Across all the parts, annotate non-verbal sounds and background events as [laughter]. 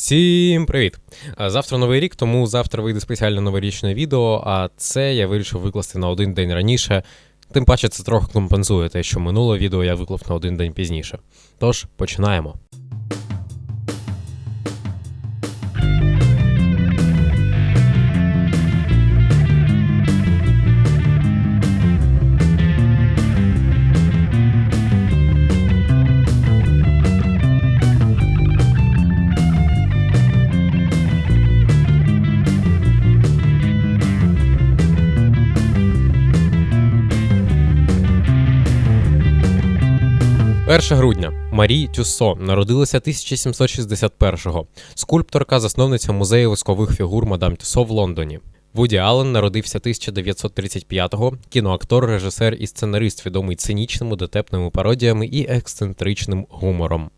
Всім привіт! Завтра новий рік, тому завтра вийде спеціальне новорічне відео, а це я вирішив викласти на один день раніше. Тим паче це трохи компенсує те, що минуле відео я виклав на один день пізніше. Тож, починаємо. Перше грудня Марі Тюссо народилася 1761-го. Скульпторка, засновниця музею воскових фігур Мадам Тюссо в Лондоні. Вуді Аллен народився 1935-го, кіноактор, режисер і сценарист, відомий цинічними дотепними пародіями і ексцентричним гумором.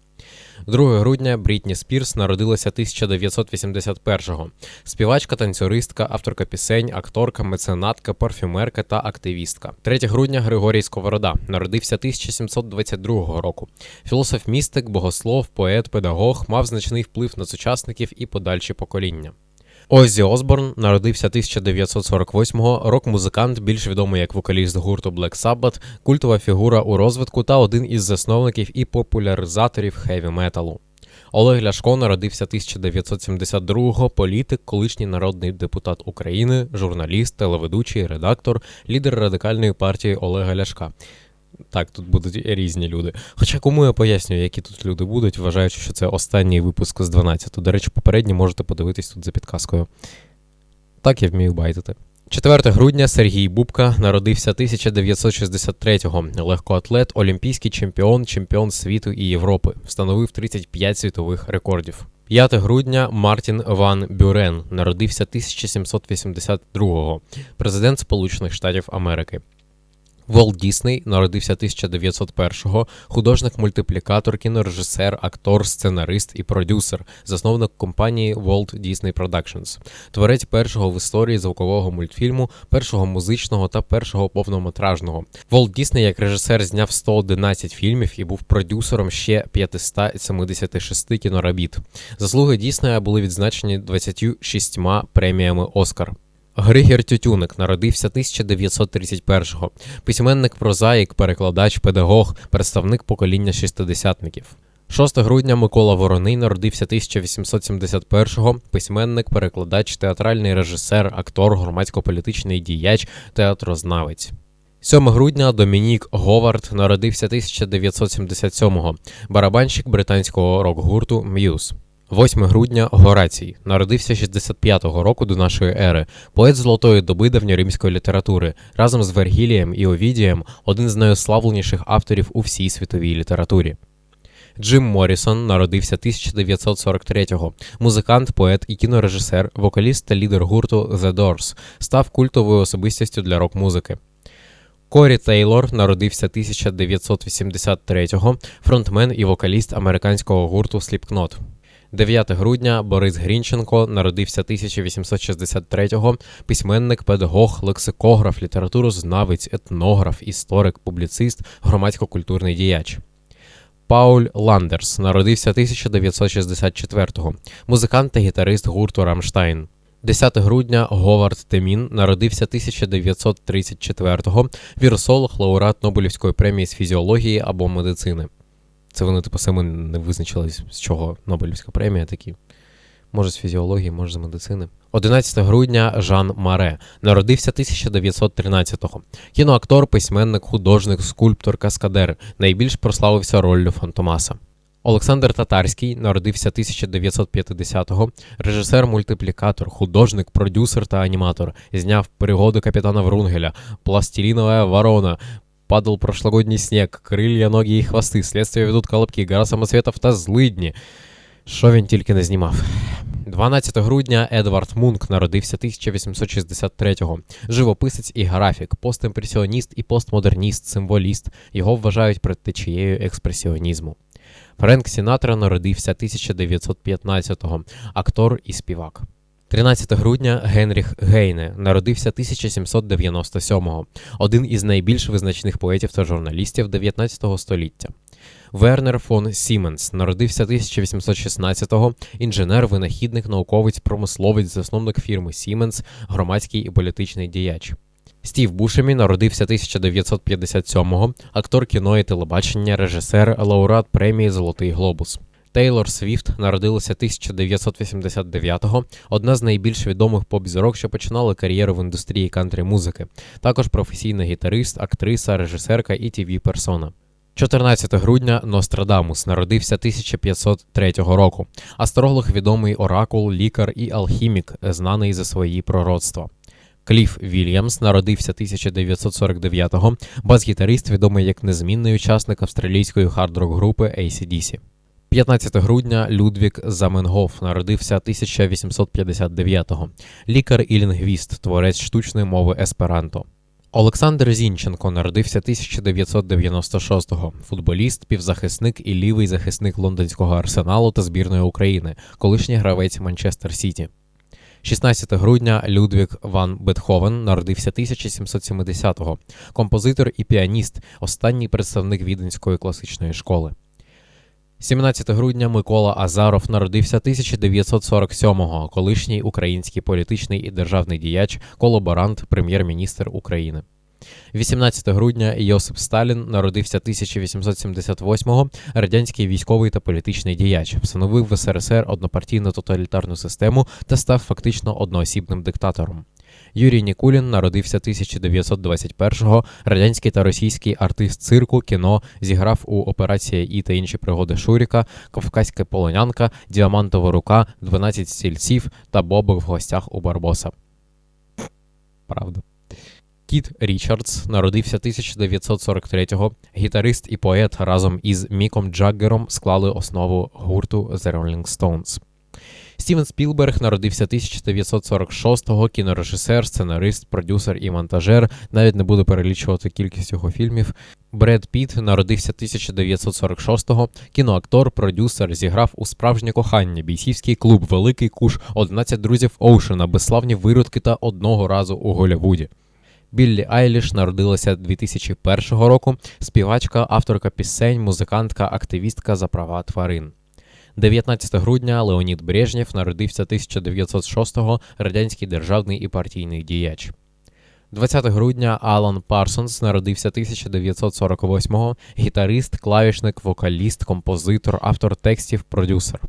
2 грудня Брітні Спірс народилася 1981-го. Співачка, танцюристка, авторка пісень, акторка, меценатка, парфюмерка та активістка. 3 грудня Григорій Сковорода народився 1722 року. Філософ містик, богослов, поет, педагог мав значний вплив на сучасників і подальші покоління. Оззі Осборн народився 1948-го, рок-музикант, більш відомий як вокаліст гурту Black Sabbath, культова фігура у розвитку та один із засновників і популяризаторів хеві металу. Олег Ляшко народився 1972-го, політик, колишній народний депутат України, журналіст, телеведучий, редактор, лідер радикальної партії Олега Ляшка. Так, тут будуть різні люди. Хоча кому я пояснюю, які тут люди будуть, вважаючи, що це останній випуск з 12. До речі, попередній можете подивитись тут за підказкою. Так я вмію байтити. 4 грудня Сергій Бубка народився 1963-го. Легкоатлет, олімпійський чемпіон, чемпіон світу і Європи. Встановив 35 світових рекордів. 5 грудня Мартін Ван Бюрен народився 1782-го. Президент Сполучених Штатів Америки. Волт Дісней народився 1901-го, художник-мультиплікатор, кінорежисер, актор, сценарист і продюсер, засновник компанії Walt Disney Productions, творець першого в історії звукового мультфільму, першого музичного та першого повнометражного. Волт Дісней як режисер зняв 111 фільмів і був продюсером ще 576 кіноробіт. Заслуги Діснея були відзначені 26 преміями Оскар. Григір Тютюник народився 1931-го. Письменник, прозаїк, перекладач, педагог, представник покоління шістидесятників. 6 грудня Микола Вороний народився 1871-го. Письменник, перекладач, театральний режисер, актор, громадсько-політичний діяч, театрознавець. 7 грудня Домінік Говард народився 1977-го. Барабанщик британського рок-гурту М'юз. 8 грудня Горацій народився 65-го року до нашої ери, поет золотої доби давньоримської літератури, разом з Вергілієм і Овідієм, один з найославленіших авторів у всій світовій літературі. Джим Моррісон народився 1943-го. Музикант, поет і кінорежисер, вокаліст та лідер гурту The Doors, став культовою особистістю для рок-музики. Корі Тейлор народився 1983-го, фронтмен і вокаліст американського гурту Slipknot. 9 грудня Борис Грінченко народився 1863-го, письменник, педагог, лексикограф, літературознавець, етнограф, історик, публіцист, громадсько-культурний діяч. Пауль Ландерс народився 1964-го, музикант та гітарист гурту Рамштайн. 10 грудня Говард Темін народився 1934-го, вірусолог, лауреат Нобелівської премії з фізіології або медицини. Це вони, типу, самі не визначились, з чого Нобелівська премія такі. Може, з фізіології, може з медицини. 11 грудня Жан Маре народився 1913-го. Кіноактор, письменник, художник, скульптор, каскадер. Найбільш прославився роллю Фантомаса. Олександр Татарський народився 1950-го. Режисер, мультиплікатор, художник, продюсер та аніматор. Зняв пригоду капітана Врунгеля, Пластилінова ворона, падал прошлогодній сніг, крилья, ноги і хвости, слідствия ведуть колобки, гора самоцвітів та злидні. Що він тільки не знімав. 12 грудня Едвард Мунк народився 1863-го. Живописець і графік, постімпресіоніст і постмодерніст, символіст. Його вважають предтечією експресіонізму. Френк Сінатра народився 1915-го, актор і співак. 13 грудня Генріх Гейне народився 1797-го, один із найбільш визначних поетів та журналістів 19 століття. Вернер фон Сіменс народився 1816-го, інженер, винахідник, науковець, промисловець, засновник фірми Сіменс, громадський і політичний діяч. Стів Бушемі народився 1957-го, актор кіно і телебачення, режисер, лауреат премії Золотий Глобус. Тейлор Свіфт народилася 1989-го, одна з найбільш відомих поп-зірок, що починали кар'єру в індустрії кантрі музики. Також професійний гітарист, актриса, режисерка і тв персона 14 грудня Нострадамус народився 1503 року. Астролог відомий оракул, лікар і алхімік, знаний за свої пророцтва. Кліф Вільямс народився 1949-го, бас-гітарист, відомий як незмінний учасник австралійської хард-рок групи ACDC. 15 грудня Людвік Заменгоф народився 1859-го, лікар і лінгвіст, творець штучної мови есперанто. Олександр Зінченко народився 1996-го, футболіст, півзахисник і лівий захисник лондонського арсеналу та збірної України, колишній гравець Манчестер Сіті. 16 грудня Людвік Ван Бетховен народився 1770-го, композитор і піаніст, останній представник віденської класичної школи. 17 грудня Микола Азаров народився 1947-го, колишній український політичний і державний діяч, колаборант, прем'єр-міністр України. 18 грудня Йосип Сталін народився 1878-го, радянський військовий та політичний діяч, встановив в СРСР однопартійну тоталітарну систему та став фактично одноосібним диктатором. Юрій Нікулін народився 1921-го, радянський та російський артист цирку, кіно, зіграв у операції І та інші пригоди Шуріка, Кавказька полонянка, Діамантова рука, 12 стільців та Боби в гостях у Барбоса. Правда. Кіт Річардс народився 1943-го. Гітарист і поет разом із Міком Джаггером склали основу гурту The Rolling Stones. Стівен Спілберг народився 1946-го, кінорежисер, сценарист, продюсер і монтажер. Навіть не буду перелічувати кількість його фільмів. Бред Піт народився 1946-го, кіноактор, продюсер, зіграв у справжнє кохання, бійцівський клуб, Великий Куш, 11 друзів Оушена, безславні виродки та одного разу у Голлівуді. Біллі Айліш народилася 2001 року. Співачка, авторка пісень, музикантка, активістка за права тварин. 19 грудня Леонід Брежнєв народився 1906-го, радянський державний і партійний діяч. 20 грудня Алан Парсонс народився 1948-го, гітарист, клавішник, вокаліст, композитор, автор текстів, продюсер.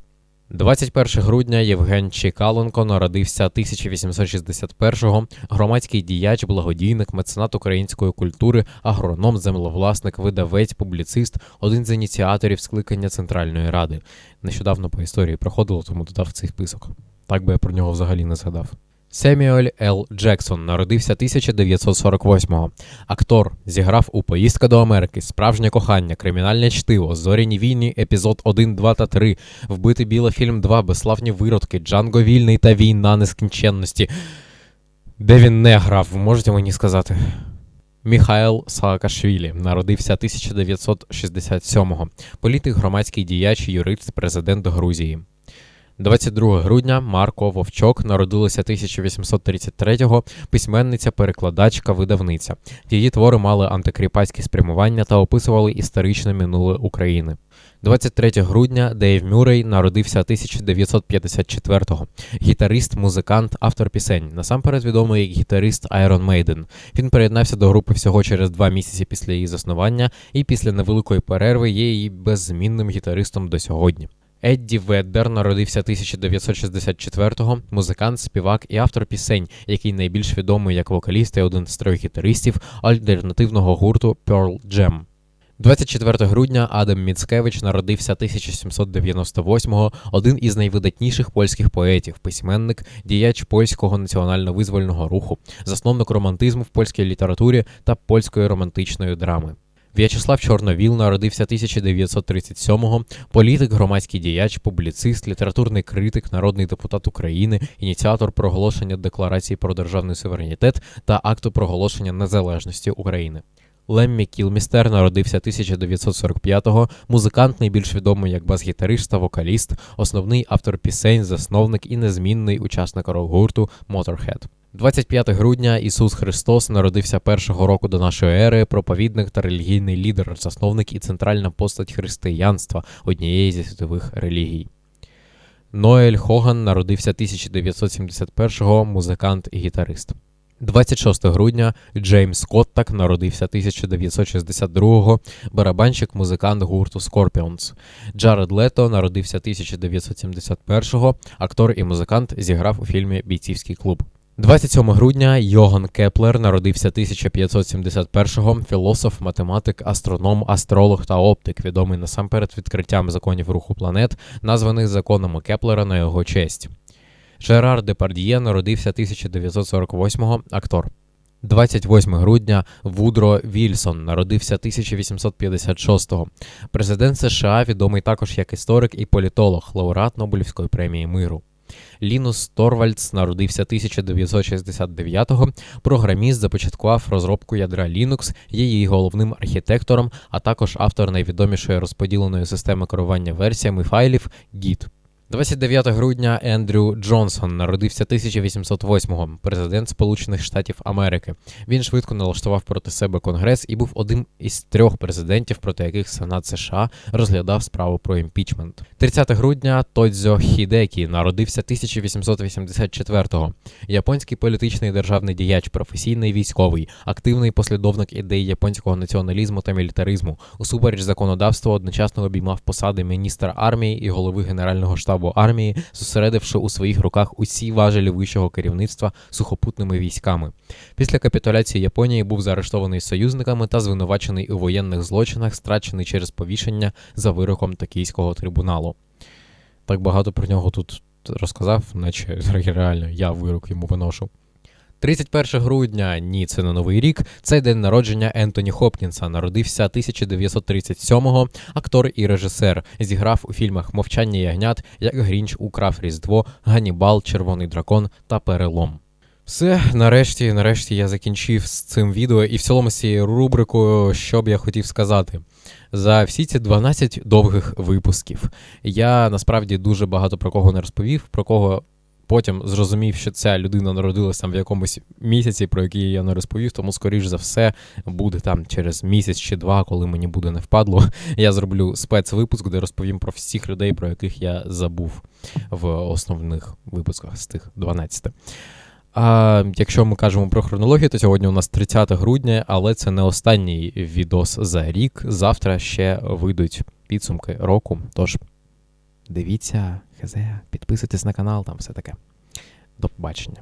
21 грудня Євген Чекаленко народився 1861-го, громадський діяч, благодійник, меценат української культури, агроном, землевласник, видавець, публіцист, один з ініціаторів скликання Центральної ради. Нещодавно по історії проходило, тому додав цей список. Так би я про нього взагалі не згадав. Семюель Л. Джексон народився 1948-го. Актор зіграв у Поїздка до Америки, Справжнє кохання, Кримінальне чтиво, Зоряні війни, епізод 1, 2 та 3, Вбити біле фільм 2, Безславні виродки, Джанго Вільний та Війна нескінченності. Де він не грав, можете мені сказати? Міхайл Саакашвілі народився 1967-го. Політик, громадський діяч, юрист, президент Грузії. 22 грудня Марко Вовчок народилася 1833-го, письменниця, перекладачка, видавниця. Її твори мали антикріпацькі спрямування та описували історичне минуле України. 23 грудня Дейв Мюррей народився 1954-го. Гітарист, музикант, автор пісень. Насамперед відомий як гітарист Iron Maiden. Він приєднався до групи всього через два місяці після її заснування, і після невеликої перерви є її беззмінним гітаристом до сьогодні. Едді Веддер народився 1964-го, музикант, співак і автор пісень, який найбільш відомий як вокаліст і один з трьох гітаристів альтернативного гурту Pearl Jam. 24 грудня Адам Міцкевич народився 1798-го, один із найвидатніших польських поетів, письменник, діяч польського національно-визвольного руху, засновник романтизму в польській літературі та польської романтичної драми. В'ячеслав Чорновіл народився 1937-го, політик, громадський діяч, публіцист, літературний критик, народний депутат України, ініціатор проголошення Декларації про державний суверенітет та акту проголошення незалежності України. Леммі Кілмістер народився 1945-го, музикант найбільш відомий як бас-гітарист та вокаліст, основний автор пісень, засновник і незмінний учасник рок-гурту Motorhead. 25 грудня Ісус Христос народився першого року до нашої ери, проповідник та релігійний лідер, засновник і центральна постать християнства, однієї зі світових релігій. Ноель Хоган народився 1971-го, музикант і гітарист. 26 грудня Джеймс Коттак народився 1962-го, барабанщик, музикант гурту Scorpions. Джаред Лето народився 1971-го, актор і музикант зіграв у фільмі Бійцівський клуб. 27 грудня Йоган Кеплер народився 1571-го, філософ, математик, астроном, астролог та оптик, відомий насамперед відкриттям законів руху планет, названих законами Кеплера на його честь. Жерар Депардіє народився 1948-го, актор. 28 грудня Вудро Вільсон народився 1856-го. Президент США відомий також як історик і політолог, лауреат Нобелівської премії миру. Лінус Торвальдс народився 1969-го. Програміст започаткував розробку ядра Linux, є її головним архітектором, а також автор найвідомішої розподіленої системи керування версіями файлів Git. 29 грудня Ендрю Джонсон народився 1808-го, президент Сполучених Штатів Америки. Він швидко налаштував проти себе конгрес і був одним із трьох президентів, проти яких Сенат США розглядав справу про імпічмент. 30 грудня Тодзьо Хідекі народився 1884-го. Японський політичний державний діяч, професійний військовий, активний послідовник ідей японського націоналізму та мілітаризму. Усупереч законодавства одночасно обіймав посади міністра армії і голови генерального штабу армії, зосередивши у своїх руках усі важелі вищого керівництва сухопутними військами. Після капітуляції Японії був заарештований союзниками та звинувачений у воєнних злочинах, страчений через повішення за вироком Токійського трибуналу. Так багато про нього тут розказав, наче [laughs] реально я вирок йому виношу. 31 грудня, ні, це не новий рік. Це день народження Ентоні Хопкінса. Народився 1937-го, актор і режисер. Зіграв у фільмах Мовчання ягнят, як Грінч украв Різдво, Ганібал, Червоний дракон та Перелом. Все, нарешті, нарешті я закінчив з цим відео і в цілому з цією рубрикою, що б я хотів сказати. За всі ці 12 довгих випусків я насправді дуже багато про кого не розповів, про кого потім зрозумів, що ця людина народилася там в якомусь місяці, про який я не розповів, тому, скоріш за все, буде там через місяць чи два, коли мені буде не впадло. [laughs] Я зроблю спецвипуск, де розповім про всіх людей, про яких я забув в основних випусках з тих 12. А якщо ми кажемо про хронологію, то сьогодні у нас 30 грудня, але це не останній відос за рік. Завтра ще вийдуть підсумки року. Тож дивіться, хз, підписуйтесь на канал, там все таке. До побачення.